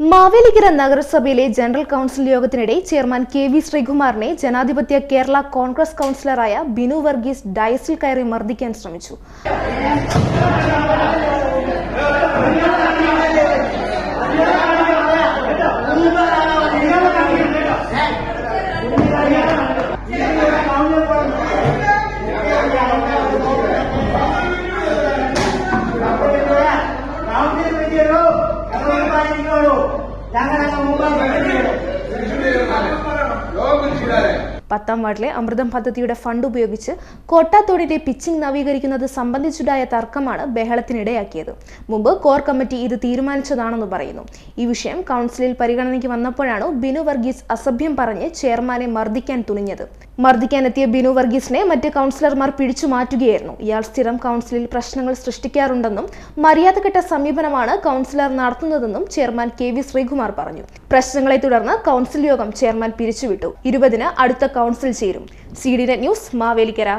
മാവേലിക്കര നഗരസഭയിലെ general council യോഗത്തിനിടെ chairman K V ശ്രീകുമാറിനെ ജനാധിപത്യ കേരള കോൺഗ്രസ് കൗൺസിലറായ ബിനു വർഗീസ് ഡയസിൽ കയറി മർദ്ദിക്കാൻ ശ്രമിച്ചു. Jangan ngomong banget. പത്താം വാർഡിലെ അമൃതം പദ്ധതിയുടെ ഫണ്ട് ഉപയോഗിച്ച് കോട്ടാത്തോടിന്റെ പിച്ചിംഗ് നവീകരിക്കുന്നത് സംബന്ധിച്ചുണ്ടായ തർക്കമാണ് ബഹളത്തിനിടയാക്കിയത്. മുമ്പ് കോർ കമ്മിറ്റി ഇത് തീരുമാനിച്ചതാണെന്ന് പറയുന്നു. ഈ വിഷയം കൗൺസിലിൽ പരിഗണനയ്ക്ക് വന്നപ്പോഴാണ് ബിനു വർഗീസ് അസഭ്യം പറഞ്ഞ് ചെയർമാനെ മർദ്ദിക്കാൻ തുനിഞ്ഞത്. മർദ്ദിക്കാനെത്തിയ ബിനു വർഗീസിനെ മറ്റ് കൗൺസിലർമാർ പിടിച്ചു മാറ്റുകയായിരുന്നു. ഇയാൾ സ്ഥിരം കൗൺസിലിൽ പ്രശ്നങ്ങൾ സൃഷ്ടിക്കാറുണ്ടെന്നും മര്യാദകെട്ട സമീപനമാണ് കൗൺസിലർ നടത്തുന്നതെന്നും ചെയർമാൻ കെ വി ശ്രീകുമാർ പറഞ്ഞു. പ്രശ്നങ്ങളെ തുടർന്ന് കൗൺസിൽ യോഗം ചെയർമാൻ പിരിച്ചുവിട്ടു. ഇരുപതിന് അടുത്ത കൗൺസിൽ ചേരും. C D net news Mavelikara.